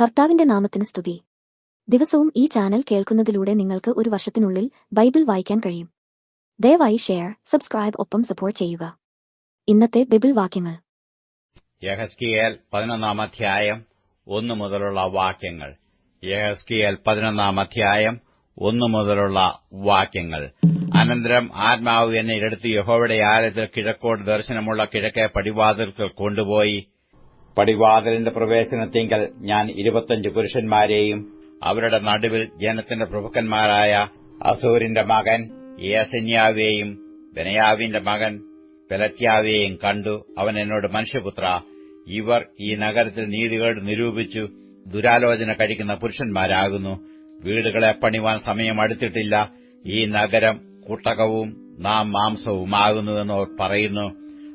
കർത്താവിന്റെ നാമത്തിന് സ്തുതി. ദിവസവും ഈ ചാനൽ കേൾക്കുന്നതിലൂടെ നിങ്ങൾക്ക് ഒരു വർഷത്തിനുള്ളിൽ ബൈബിൾ വായിക്കാൻ കഴിയും. ദയവായി ഷെയർ സബ്സ്ക്രൈബ് ഒപ്പം സപ്പോർട്ട് ചെയ്യുക. ഇന്നത്തെ ബൈബിൾ വാക്യങ്ങൾ. പതിനൊന്നാം അധ്യായം ഒന്നു മുതലുള്ള വാക്യങ്ങൾ. പതിനൊന്നാം അധ്യായം ഒന്നു മുതലുള്ള വാക്യങ്ങൾ. അനന്തരം ആത്മാവ് എന്നെ എടുത്ത് യഹോവയുടെ ആലയത്തിൽ കിഴക്കോട് ദർശനമുള്ള കിഴക്കേ പടിവാതിൽക്കൽ കൊണ്ടുപോയി. പടിവാതിലിന്റെ പ്രവേശനത്തിങ്കൽ ഞാൻ ഇരുപത്തഞ്ച് പുരുഷന്മാരെയും അവരുടെ നടുവിൽ ജനത്തിന്റെ പ്രഭുക്കന്മാരായ അസൂരിന്റെ മകൻ യേസന്യാവേയും ബനയാവിന്റെ മകൻ പെലത്യാവേയും കണ്ടു. അവൻ എന്നോട് മനുഷ്യപുത്ര ഇവർ ഈ നഗരത്തിൽ നീതികേട് നിരൂപിച്ചു ദുരാലോചന കഴിക്കുന്ന പുരുഷന്മാരാകുന്നു. വീടുകളെ പണിവാൻ സമയം അടുത്തിട്ടില്ല. ഈ നഗരം കുട്ടകവും നാം മാംസവുമാകുന്നുവെന്ന് അവർ പറയുന്നു.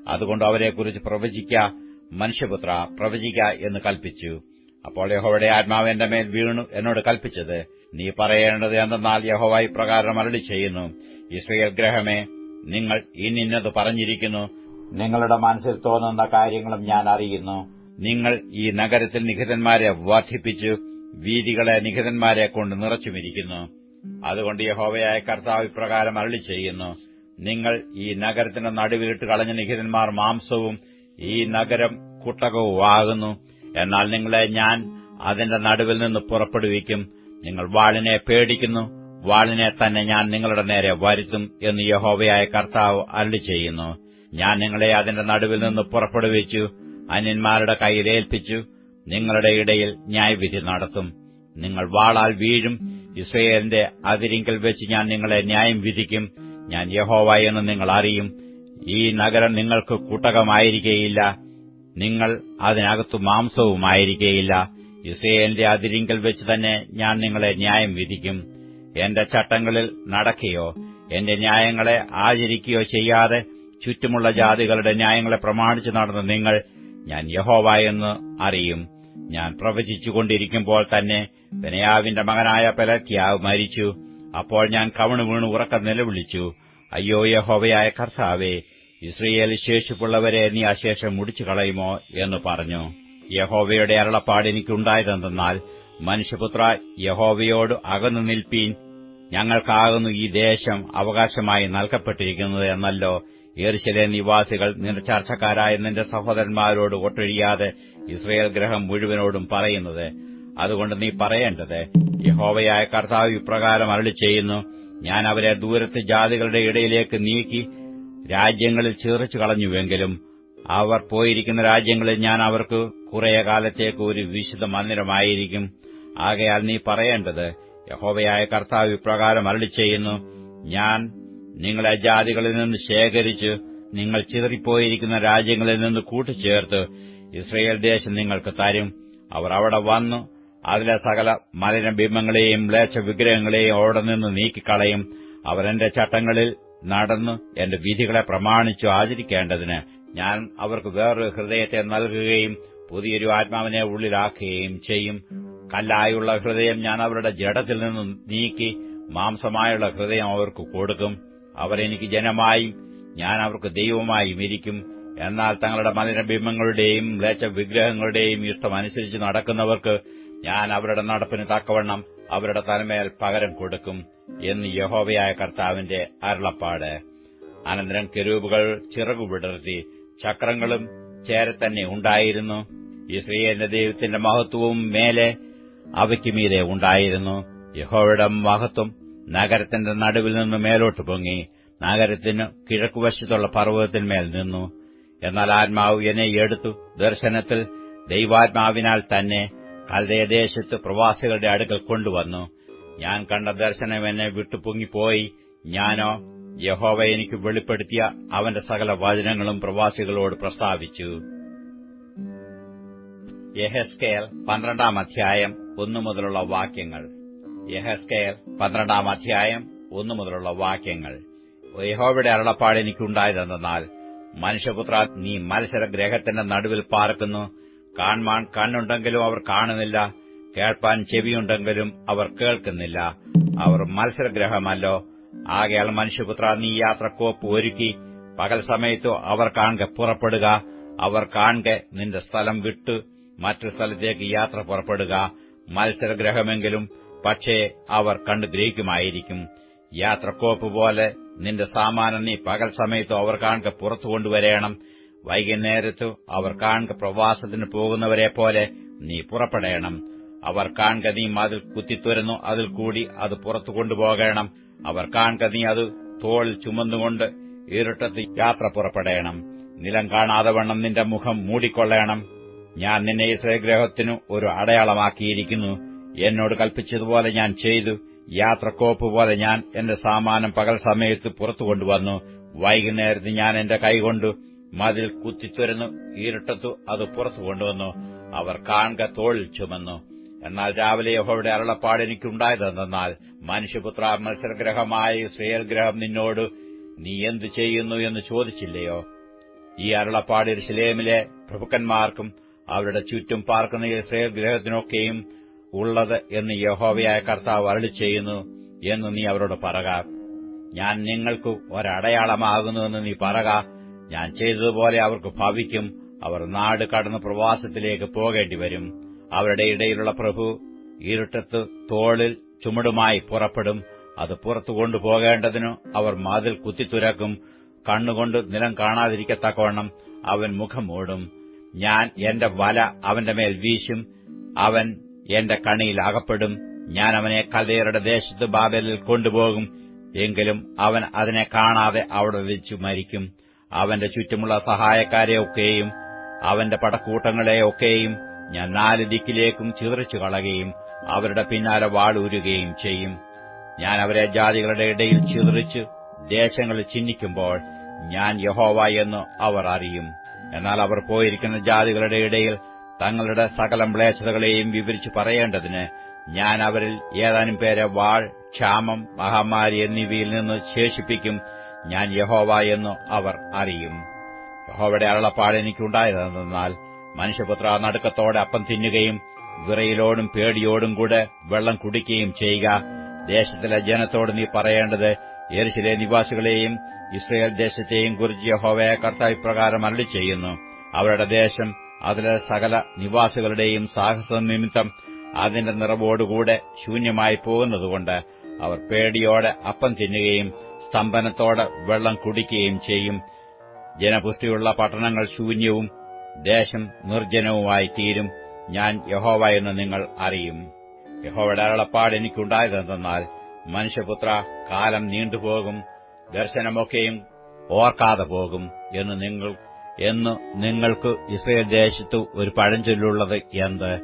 അതുകൊണ്ട് അവരെക്കുറിച്ച് പ്രവചിക്ക. മനുഷ്യപുത്ര പ്രവചിക്ക എന്ന് കൽപ്പിച്ചു. അപ്പോൾ യഹോവയുടെ ആത്മാവ് എന്റെ മേൽ വീണു എന്നോട് കൽപ്പിച്ചത്. നീ പറയേണ്ടത് എന്തെന്നാൽ യഹോവ ഇപ്രകാരം അരളി ചെയ്യുന്നു ഇസ്രയേൽ ഗ്രഹമേ നിങ്ങൾ ഇന്നിന്നത് പറഞ്ഞിരിക്കുന്നു. നിങ്ങളുടെ മനസ്സിൽ തോന്നുന്ന കാര്യങ്ങളും ഞാൻ അറിയുന്നു. നിങ്ങൾ ഈ നഗരത്തിൽ നിഹിതന്മാരെ വർദ്ധിപ്പിച്ചു വീതികളെ നിഹിതന്മാരെ കൊണ്ട് നിറച്ചുമിരിക്കുന്നു. അതുകൊണ്ട് യഹോവയായ കർത്താവ് ഇപ്രകാരം അരളി ചെയ്യുന്നു നിങ്ങൾ ഈ നഗരത്തിന്റെ നടുവിലിട്ട് കളഞ്ഞ നിഹിതന്മാർ മാംസവും ഈ നഗരം കുട്ടകവുമാകുന്നു. എന്നാൽ നിങ്ങളെ ഞാൻ അതിന്റെ നടുവിൽ നിന്ന് പുറപ്പെടുവിക്കും. നിങ്ങൾ വാളിനെ പേടിക്കുന്നു. വാളിനെ തന്നെ ഞാൻ നിങ്ങളുടെ നേരെ വരുത്തും എന്ന് യഹോവയായ കർത്താവ് അരളി ചെയ്യുന്നു ഞാൻ നിങ്ങളെ അതിന്റെ നടുവിൽ നിന്ന് പുറപ്പെടുവിച്ചു. അന്യന്മാരുടെ കയ്യിലേൽപ്പിച്ചു നിങ്ങളുടെ ഇടയിൽ ന്യായവിധി നടത്തും. നിങ്ങൾ വാളാൽ വീഴും. ഇസ്രയേലിന്റെ അതിരിങ്കൽ വെച്ച് ഞാൻ നിങ്ങളെ ന്യായം വിധിക്കും. ഞാൻ യഹോവ എന്ന് നിങ്ങൾ അറിയും. ഈ നഗരം നിങ്ങൾക്ക് കൂട്ടകമായിരിക്കേയില്ല. നിങ്ങൾ അതിനകത്തു മാംസവുമായിരിക്കേയില്ല. ഇസ്രയേലിന്റെ അതിരിങ്കൽ വെച്ച് തന്നെ ഞാൻ നിങ്ങളെ ന്യായം വിധിക്കും. എന്റെ ചട്ടങ്ങളിൽ നടക്കുകയോ എന്റെ ന്യായങ്ങളെ ആചരിക്കുകയോ ചെയ്യാതെ ചുറ്റുമുള്ള ജാതികളുടെ ന്യായങ്ങളെ പ്രമാണിച്ചു നടന്ന നിങ്ങൾ ഞാൻ യഹോവ എന്ന് അറിയും. ഞാൻ പ്രവചിച്ചുകൊണ്ടിരിക്കുമ്പോൾ തന്നെ വിനയാവിന്റെ മകനായ പെലത്യാവ് മരിച്ചു. അപ്പോൾ ഞാൻ കവണു വീണ് ഉറക്കം നിലവിളിച്ചു. അയ്യോ യഹോവയായ കർത്താവേ ഇസ്രയേൽ ശേഷിപ്പുള്ളവരെ നീ അശേഷം മുടിച്ചു കളയുമോ എന്ന് പറഞ്ഞു. യഹോവയുടെ അരുളപ്പാട് എനിക്കുണ്ടായതെന്തെന്നാൽ മനുഷ്യപുത്ര യഹോവയോട് അകന്നു നിൽപ്പീൻ. ഞങ്ങൾക്കാകുന്നു ഈ ദേശം അവകാശമായി നൽകപ്പെട്ടിരിക്കുന്നത് എന്നല്ലോ ഏർശലെ നിവാസികൾ നിന്റെ ചർച്ചക്കാരായ നിന്റെ സഹോദരന്മാരോട് ഒട്ടൊഴിയാതെ ഇസ്രയേൽ ഗ്രഹം മുഴുവനോടും പറയുന്നത്. അതുകൊണ്ട് നീ പറയേണ്ടത് യഹോവയായ കർത്താവ് ഇപ്രകാരം അരളി ചെയ്യുന്നു ഞാൻ അവരെ ദൂരത്ത് ജാതികളുടെ ഇടയിലേക്ക് നീക്കി രാജ്യങ്ങളിൽ ചീറിച്ചു കളഞ്ഞുവെങ്കിലും അവർ പോയിരിക്കുന്ന രാജ്യങ്ങളിൽ ഞാൻ അവർക്ക് കുറേ കാലത്തേക്ക് ഒരു വിശുദ്ധ മന്ദിരമായിരിക്കും. ആകയാൽ നീ പറയേണ്ടത് യഹോവയായ കർത്താവ് ഇപ്രകാരം അരളി ചെയ്യുന്നു ഞാൻ നിങ്ങളെ ജാതികളിൽ നിന്ന് ശേഖരിച്ച് നിങ്ങൾ ചിതറിപ്പോയിരിക്കുന്ന രാജ്യങ്ങളിൽ നിന്ന് കൂട്ടിച്ചേർത്ത് ഇസ്രയേൽ ദേശം നിങ്ങൾക്ക് തരും. അവർ അവിടെ വന്നു അതിലെ സകല മലിനബിംബങ്ങളെയും ലേശ വിഗ്രഹങ്ങളെയും അവിടെ നിന്ന് നീക്കിക്കളയും. അവർ എന്റെ ചട്ടങ്ങളിൽ നടന്നു എന്റെ വിധികളെ പ്രമാണിച്ചു ആചരിക്കേണ്ടതിന് ഞാൻ അവർക്ക് വേറൊരു ഹൃദയത്തെ നൽകുകയും പുതിയൊരു ആത്മാവിനെ ഉള്ളിലാക്കുകയും ചെയ്യും. കല്ലായുള്ള ഹൃദയം ഞാൻ അവരുടെ ജഡത്തിൽ നിന്നും നീക്കി മാംസമായുള്ള ഹൃദയം അവർക്ക് കൊടുക്കും. അവരെനിക്ക് ജനമായി ഞാൻ അവർക്ക് ദൈവമായും ഇരിക്കും. എന്നാൽ തങ്ങളുടെ മലിനബിംബങ്ങളുടെയും ലേച്ച വിഗ്രഹങ്ങളുടെയും ഇഷ്ടമനുസരിച്ച് നടക്കുന്നവർക്ക് ഞാൻ അവരുടെ നടപ്പിന് തക്കവണ്ണം അവരുടെ തലമേൽ പകരം കൊടുക്കും എന്ന് യഹോവയായ കർത്താവിന്റെ അരുളപ്പാട്. അനന്തരം കെരൂബുകൾ ചിറകു വിടർത്തി ചക്രങ്ങളും ചേരെ തന്നെ ഉണ്ടായിരുന്നു. ഇസ്രയേലിന്റെ ദൈവത്തിന്റെ മഹത്വവും മേലെ അവയ്ക്ക് മീതെ ഉണ്ടായിരുന്നു. യഹോവയുടെ മഹത്വം നഗരത്തിന്റെ നടുവിൽ നിന്ന് മേലോട്ട് പൊങ്ങി നഗരത്തിന് കിഴക്കുവശത്തുള്ള പർവതത്തിന്മേൽ നിന്നു. എന്നാൽ ആത്മാവ് എന്നെ എടുത്തു ദർശനത്തിൽ ദൈവാത്മാവിനാൽ തന്നെ കൽദയദേശത്ത് പ്രവാസികളുടെ അടുക്കൽ കൊണ്ടുവന്നു. ഞാൻ കണ്ട ദർശനം എന്നെ വിട്ടുപൊങ്ങിപ്പോയി. ഞാനോ യഹോവ എനിക്ക് വെളിപ്പെടുത്തിയ അവന്റെ സകല വചനങ്ങളും പ്രവാസികളോട് പ്രസ്താവിച്ചു. യഹസ്കേൽ പന്ത്രണ്ടാം അധ്യായം ഒന്നു മുതലുള്ള വാക്യങ്ങൾ. യഹസ്കേൽ പന്ത്രണ്ടാം അധ്യായം ഒന്നു മുതലുള്ള വാക്യങ്ങൾ. യഹോവയുടെ അരുളപ്പാട് എനിക്കുണ്ടായതെന്നാൽ മനുഷ്യപുത്ര നീ മത്സരഗ്രഹത്തിന്റെ നടുവിൽ പാർക്കുന്നു. കാണാൻ കണ്ണുണ്ടെങ്കിലും അവർ കാണുന്നില്ല. കേൾപ്പാൻ ചെവിയുണ്ടെങ്കിലും അവർ കേൾക്കുന്നില്ല. അവർ മത്സരഗ്രഹമല്ലോ. ആകയാൽ മനുഷ്യപുത്ര നീ യാത്രക്കോപ്പ് ഒരുക്കി. പകൽ സമയത്തു അവർ കാണുക പുറപ്പെടുക. അവർ കാണുക നിന്റെ സ്ഥലം വിട്ട് മറ്റു സ്ഥലത്തേക്ക് യാത്ര പുറപ്പെടുക. മത്സരഗ്രഹമെങ്കിലും പക്ഷേ അവർ കണ്ടു ഗ്രഹിക്കുമായിരിക്കും. യാത്രക്കോപ്പ് പോലെ നിന്റെ സാമാനം നീ പകൽ സമയത്ത് അവർ കാണുക പുറത്തു കൊണ്ടുവരേണം. വൈകുന്നേരത്തു അവർ കാണുക പ്രവാസത്തിന് പോകുന്നവരെ പോലെ നീ പുറപ്പെടേണം. അവർ കാണുക നീ മതിൽ കുത്തിത്തുരന്നു അതിൽ കൂടി അത് പുറത്തു കൊണ്ടുപോകണം. അവർ കാണുക നീ അത് തോൾ ചുമന്നുകൊണ്ട് ഇരുട്ടത്ത് യാത്ര പുറപ്പെടേണം. നിലം കാണാതെ വണ്ണം നിന്റെ മുഖം മൂടിക്കൊള്ളേണം. ഞാൻ നിന്നെ സ്വയഗ്രഹത്തിനു ഒരു അടയാളമാക്കിയിരിക്കുന്നു. എന്നോട് കൽപ്പിച്ചതുപോലെ ഞാൻ ചെയ്തു. യാത്രക്കോപ്പ് പോലെ ഞാൻ എന്റെ സാമാനം പകൽ സമയത്ത് പുറത്തു കൊണ്ടുവന്നു. വൈകുന്നേരത്ത് ഞാൻ എന്റെ കൈകൊണ്ടു മതിൽ കുത്തിത്തുരന്നു ഈരട്ടത്തു അത് പുറത്തു കൊണ്ടുവന്നു. അവർ കാണുക തോളിൽ ചുമന്നു. എന്നാൽ രാവിലെ യഹോയുടെ അരുളപ്പാട് എനിക്കുണ്ടായതെന്നാൽ മനുഷ്യപുത്ര മത്സരഗ്രഹമായ ഇസ്രയേൽ ഗ്രഹം നിന്നോട് നീ എന്തു ചെയ്യുന്നു എന്ന് ചോദിച്ചില്ലയോ? ഈ അരുളപ്പാട് ഇരുസലേമിലെ പ്രഭുക്കന്മാർക്കും അവരുടെ ചുറ്റും പാർക്കുന്ന ഇസ്രയേൽ ഗ്രഹത്തിനൊക്കെയും ഉള്ളത് എന്ന് യഹോവയായ കർത്താവ് അരളി ചെയ്യുന്നു എന്ന് നീ അവരോട് പറക. ഞാൻ നിങ്ങൾക്ക് ഒരടയാളമാകുന്നുവെന്ന് നീ പറക. ഞാൻ ചെയ്തതുപോലെ അവർക്ക് ഭവിക്കും. അവർ നാട് കടന്ന് പ്രവാസത്തിലേക്ക് പോകേണ്ടി വരും. അവരുടെ ഇടയിലുള്ള പ്രഭു ഇരുട്ടത്ത് തോളിൽ ചുമടുമായി പുറപ്പെടും. അത് പുറത്തു കൊണ്ടുപോകേണ്ടതിനു അവർ മതിൽ കുത്തിത്തുരക്കും കണ്ണുകൊണ്ട് നിലം കാണാതിരിക്കത്തക്കവണ്ണം അവൻ മുഖം മൂടും. ഞാൻ എന്റെ വല അവന്റെ മേൽ വീശും. അവൻ എന്റെ കണിയിൽ അകപ്പെടും. ഞാൻ അവനെ കലയറുടെ ദേശത്ത് ബാബലിൽ കൊണ്ടുപോകും. എങ്കിലും അവൻ അതിനെ കാണാതെ അവിടെ വെച്ചു മരിക്കും. അവന്റെ ചുറ്റുമുള്ള സഹായക്കാരെയൊക്കെയും അവന്റെ പടക്കൂട്ടങ്ങളെയൊക്കെയും ഞാൻ നാല് ദിക്കിലേക്കും ചിതറിച്ചു കളയുകയും അവരുടെ പിന്നാലെ വാളൂരുകയും ചെയ്യും. ഞാൻ അവരെ ജാതികളുടെ ഇടയിൽ ചിതറിച്ച് ദേശങ്ങളിൽ ചിഹ്നിക്കുമ്പോൾ ഞാൻ യഹോവ എന്ന് അവർ അറിയും. എന്നാൽ അവർ പോയിരിക്കുന്ന ജാതികളുടെ ഇടയിൽ തങ്ങളുടെ സകല മ്ലേച്ഛതകളെയും വിവരിച്ചു പറയേണ്ടതിന് ഞാൻ അവരിൽ ഏതാനും പേരെ വാൾ ക്ഷാമം മഹാമാരി എന്നിവയിൽ നിന്ന് ശേഷിപ്പിക്കും ഞാൻ യഹോവ എന്നു അവർ അറിയും. യഹോവയുടെ അരുളപ്പാട് എനിക്കുണ്ടായതെന്നാൽ മനുഷ്യപുത്ര നടുക്കത്തോടെ അപ്പം തിന്നുകയും വിറയിലോടും പേടിയോടും കൂടെ വെള്ളം കുടിക്കുകയും ചെയ്യുക. ദേശത്തിലെ ജനത്തോട് നീ പറയേണ്ടത് എരിശിലെ നിവാസികളെയും ഇസ്രയേൽ ദേശത്തെയും കുറിച്ച് യഹോവയെ കർത്താവ് ഇപ്രകാരം അരളി ചെയ്യുന്നു അവരുടെ ദേശം അതിലെ സകല നിവാസികളുടെയും സാഹസം നിമിത്തം അതിന്റെ നിറവോടുകൂടെ ശൂന്യമായി പോകുന്നതുകൊണ്ട് അവർ പേടിയോടെ അപ്പം തിന്നുകയും സ്തംഭനത്തോടെ വെള്ളം കുടിക്കുകയും ചെയ്യും. ജനപുഷ്ടിയുള്ള പട്ടണങ്ങൾ ശൂന്യവും ദേശം നിർജനവുമായി തീരും. ഞാൻ യഹോവ എന്ന് നിങ്ങൾ അറിയും. യഹോവയുടെ അരുളപ്പാട് എനിക്കുണ്ടായതെന്നാൽ മനുഷ്യപുത്ര കാലം നീണ്ടുപോകും ദർശനമൊക്കെയും ഓർക്കാതെ പോകും എന്ന് നിങ്ങൾ എന്ന് നിങ്ങൾക്ക് ഇസ്രയേൽ ദേശത്തു ഒരു പഴഞ്ചൊല്ലുള്ളത് എന്ത്?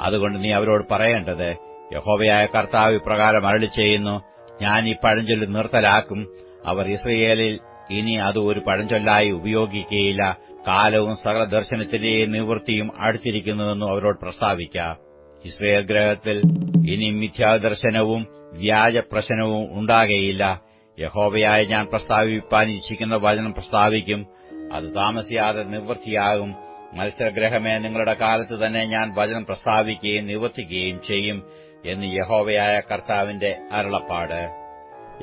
അതുകൊണ്ട് നീ അവരോട് പറയേണ്ടത് യഹോവയായ കർത്താവ് ഇപ്രകാരം അരളി ചെയ്യുന്നു ഞാൻ ഈ പഴഞ്ചൊല്ല് നിർത്തലാക്കും. അവർ ഇസ്രയേലിൽ ഇനി അത് ഒരു പഴഞ്ചൊല്ലായി ഉപയോഗിക്കുകയില്ല കാലവും സകല ദർശനത്തിന്റെയും നിവൃത്തിയും അടുത്തിരിക്കുന്നുവെന്നും അവരോട് പ്രസ്താവിക്കാം. ഇസ്രയേൽ ഗ്രഹത്തിൽ ഇനി മിഥ്യാദർശനവും വ്യാജപ്രശ്നവും ഉണ്ടാകയില്ല. യഹോവയായ ഞാൻ പ്രസ്താവിപ്പാൻ ഇച്ഛിക്കുന്ന വചനം പ്രസ്താവിക്കും. അത് താമസിയാതെ നിവൃത്തിയാകും. മത്സരഗ്രഹമേ നിങ്ങളുടെ കാലത്ത് തന്നെ ഞാൻ വചനം പ്രസ്താവിക്കുകയും നിവർത്തിക്കുകയും ചെയ്യും. എന്ന് യഹോവയായ കർത്താവിന്റെ അരുളപ്പാട്.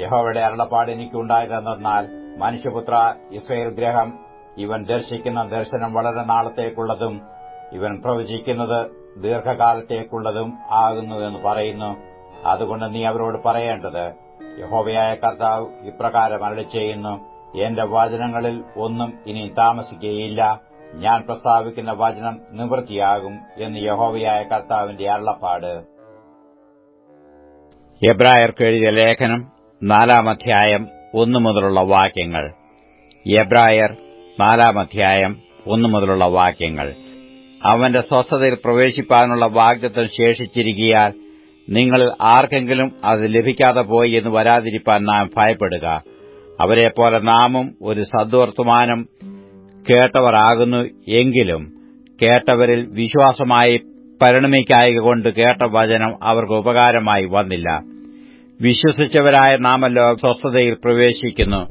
യഹോവയുടെ അരുളപ്പാട് എനിക്കുണ്ടായതെന്നാൽ മനുഷ്യപുത്ര ഇസ്രയേൽ ഗ്രഹം ഇവൻ ദർശിക്കുന്ന ദർശനം വളരെ നാളത്തേക്കുള്ളതും ഇവൻ പ്രവചിക്കുന്നത് ദീർഘകാലത്തേക്കുള്ളതും ആകുന്നു എന്ന് പറയുന്നു. അതുകൊണ്ട് നീ അവരോട് പറയേണ്ടത് യഹോവയായ കർത്താവ് ഇപ്രകാരം അരളി ചെയ്യുന്നു എന്റെ വചനങ്ങളിൽ ഒന്നും ഇനി താമസിക്കുകയില്ല. ഞാൻ പ്രസ്താവിക്കുന്ന വചനം നിവൃത്തിയാകും എന്ന് യഹോവയായ കർത്താവിന്റെ അരുളപ്പാട്. എബ്രായർക്ക് എഴുതിയ ലേഖനം നാലാം അധ്യായം ഒന്നു മുതലുള്ള വാക്യങ്ങൾ. എബ്രായർ നാലാം അധ്യായം ഒന്നു മുതലുള്ള വാക്യങ്ങൾ. അവന്റെ സ്വസ്ഥതയിൽ പ്രവേശിപ്പാനുള്ള വാഗ്ദത്വം ശേഷിച്ചിരിക്കിയാൽ നിങ്ങളിൽ ആർക്കെങ്കിലും അത് ലഭിക്കാതെ പോയി എന്ന് വരാതിരിപ്പാൻ നാം ഭയപ്പെടുക. അവരെപ്പോലെ നാമും ഒരു സദ്വർത്തമാനം കേട്ടവരാകുന്നു എങ്കിലും കേട്ടവരിൽ വിശ്വാസമായി പരിണമിക്കായകൊണ്ട് കേട്ട വചനം അവർക്ക് ഉപകാരമായി വന്നില്ല. വിശ്വസിച്ചവരായ നാമല്ലോ സ്വസ്ഥതയിൽ പ്രവേശിക്കുന്നു.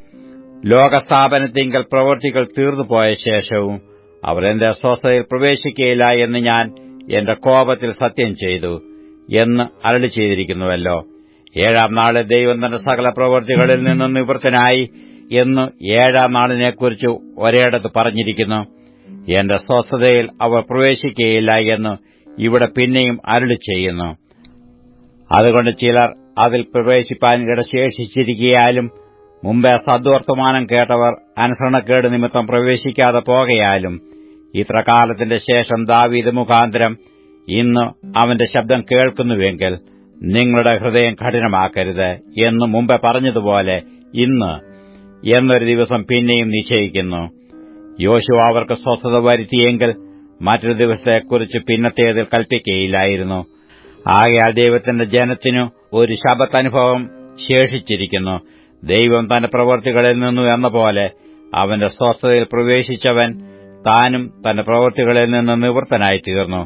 ലോകസ്ഥാപനത്തിങ്കൽ പ്രവൃത്തികൾ തീർന്നുപോയ ശേഷവും അവർ എന്റെ സ്വസ്ഥതയിൽ പ്രവേശിക്കുകയില്ല എന്ന് ഞാൻ എന്റെ കോപത്തിൽ സത്യം ചെയ്തു എന്ന് അരളി ചെയ്തിരിക്കുന്നുവല്ലോ. ഏഴാം നാളെ ദൈവം തന്റെ സകല പ്രവൃത്തികളിൽ നിന്നും നിവൃത്തനായി എന്ന് ഏഴാം നാളിനെക്കുറിച്ച് ഒരേടത്ത് പറഞ്ഞിരിക്കുന്നു. എന്റെ സ്വസ്ഥതയിൽ അവർ പ്രവേശിക്കുകയില്ല എന്ന് ഇവിടെ പിന്നെയും അരുളി ചെയ്യുന്നു. അതുകൊണ്ട് ചിലർ അതിൽ പ്രവേശിപ്പാൻ ഇടശേഷിച്ചിരിക്കയാലും മുമ്പേ സദ്വർത്തമാനം കേട്ടവർ അനുസരണക്കേട് നിമിത്തം പ്രവേശിക്കാതെ പോകയാലും ഇത്ര കാലത്തിന്റെ ശേഷം ദാവീദ് മുഖാന്തരം ഇന്ന് അവന്റെ ശബ്ദം കേൾക്കുന്നുവെങ്കിൽ നിങ്ങളുടെ ഹൃദയം കഠിനമാക്കരുത് എന്ന് മുമ്പേ പറഞ്ഞതുപോലെ ഇന്ന് എന്നൊരു ദിവസം പിന്നെയും നിശ്ചയിക്കുന്നു. യോശു അവർക്ക് സ്വസ്ഥത വരുത്തിയെങ്കിൽ മറ്റൊരു ദിവസത്തെക്കുറിച്ച് പിന്നത്തേതിൽ കൽപ്പിക്കുകയില്ലായിരുന്നു. ആകയാൽ ദൈവത്തിന്റെ ജനത്തിനു ഒരു ശബത്തനുഭവം ശേഷിച്ചിരിക്കുന്നു. ദൈവം തന്റെ പ്രവൃത്തികളിൽ നിന്നു എന്ന പോലെ അവന്റെ സ്വസ്ഥതയിൽ പ്രവേശിച്ചവൻ താനും തന്റെ പ്രവൃത്തികളിൽ നിന്ന് നിവൃത്തനായി തീർന്നു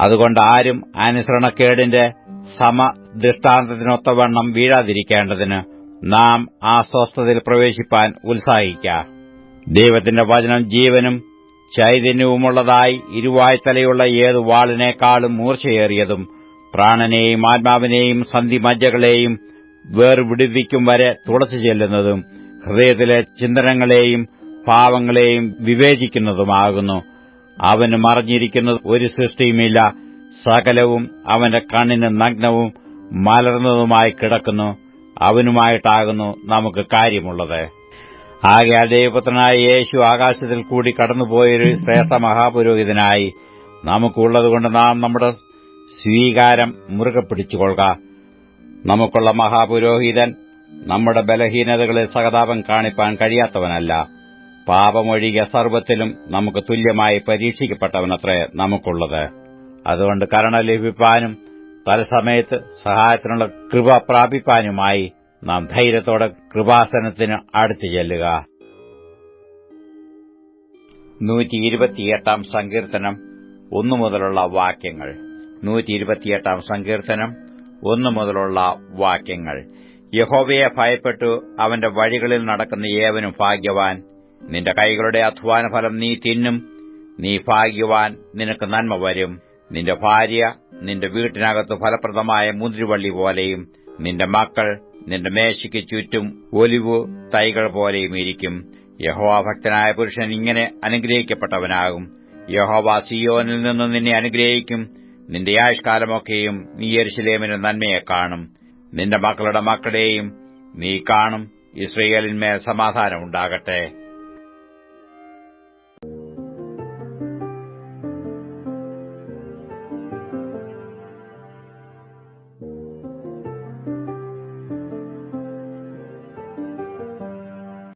അതുകൊണ്ട് ആരും അനുസരണക്കേടിന്റെ സമദൃഷ്ടാന്തത്തിനൊത്തവണ്ണം വീഴാതിരിക്കേണ്ടതിന് നാം ആ സ്വസ്ഥതയിൽ പ്രവേശിപ്പാൻ ഉത്സാഹിക്ക. ദൈവത്തിന്റെ വചനം ജീവനും ചൈതന്യവുമുള്ളതായി ഇരുവായ്ത്തലയുള്ള ഏത് വാളിനേക്കാളും മൂർച്ചയേറിയതും പ്രാണനെയും ആത്മാവിനെയും സന്ധിമജ്ജകളെയും വേർവിടുവിക്കും വരെ തുളച്ചു ചെല്ലുന്നതും ഹൃദയത്തിലെ ചിന്തനങ്ങളെയും പാവങ്ങളെയും വിവേചിക്കുന്നതുമാകുന്നു. അവന് മറിഞ്ഞിരിക്കുന്നത് ഒരു സൃഷ്ടിയുമില്ല. സകലവും അവന്റെ കണ്ണിന് നഗ്നവും മലർന്നതുമായി കിടക്കുന്നു. അവനുമായിട്ടാകുന്നു നമുക്ക് കാര്യമുള്ളത്. ആകയാൽ ദൈവപുത്രനായ യേശു ആകാശത്തിൽ കൂടി കടന്നുപോയൊരു ശ്രേഷ്ഠ മഹാപുരോഹിതനായി നമുക്കുള്ളതുകൊണ്ട് നാം നമ്മുടെ സ്വീകാരം മുറുകെ പിടിച്ചുകൊള്ളുക. നമുക്കുള്ള മഹാപുരോഹിതൻ നമ്മുടെ ബലഹീനതകളിൽ സഹതാപം കാണിപ്പാൻ കഴിയാത്തവനല്ല. പാപമൊഴികെ സർവത്തിലും നമുക്ക് തുല്യമായി പരീക്ഷിക്കപ്പെട്ടവനത്രേ നമുക്കുള്ളത്. അതുകൊണ്ട് കരുണ ലഭിപ്പാനും തലസമയത്ത് സഹായത്തിനുള്ള കൃപ പ്രാപിപ്പാനുമായി നാം ധൈര്യത്തോടെ കൃപാസനത്തിന് അടുത്തു ചെല്ലുക. നൂറ്റി ഇരുപത്തിയെട്ടാം സങ്കീർത്തനം ഒന്നു മുതലുള്ള വാക്യങ്ങൾ. നൂറ്റി ഇരുപത്തിയെട്ടാം സങ്കീർത്തനം ഒന്നു മുതലുള്ള വാക്യങ്ങൾ. യഹോവയെ ഭയപ്പെട്ടു അവന്റെ വഴികളിൽ നടക്കുന്ന ഏവനും ഭാഗ്യവാൻ. നിന്റെ കൈകളുടെ അധ്വാനഫലം നീ തിന്നും. നീ ഭാഗ്യവാൻ നിനക്ക് നന്മ വരും. നിന്റെ ഭാര്യ നിന്റെ വീട്ടിനകത്ത് ഫലപ്രദമായ മുന്തിരിവള്ളി പോലെയും നിന്റെ മക്കൾ നിന്റെ മേശയ്ക്ക് ചുറ്റും ഒലിവ് തൈകൾ പോലെയും ഇരിക്കും. യഹോവാഭക്തനായ പുരുഷൻ ഇങ്ങനെ അനുഗ്രഹിക്കപ്പെട്ടവനാകും. യഹോവ സിയോനിൽ നിന്ന് നിന്നെ അനുഗ്രഹിക്കും. നിന്റെ ആയുഷ്കാലമൊക്കെയും നീ യെരുശലേമിന് നന്മയെ കാണും. നിന്റെ മക്കളുടെ മക്കളെയും നീ കാണും. ഇസ്രയേലിന്മേൽ സമാധാനമുണ്ടാകട്ടെ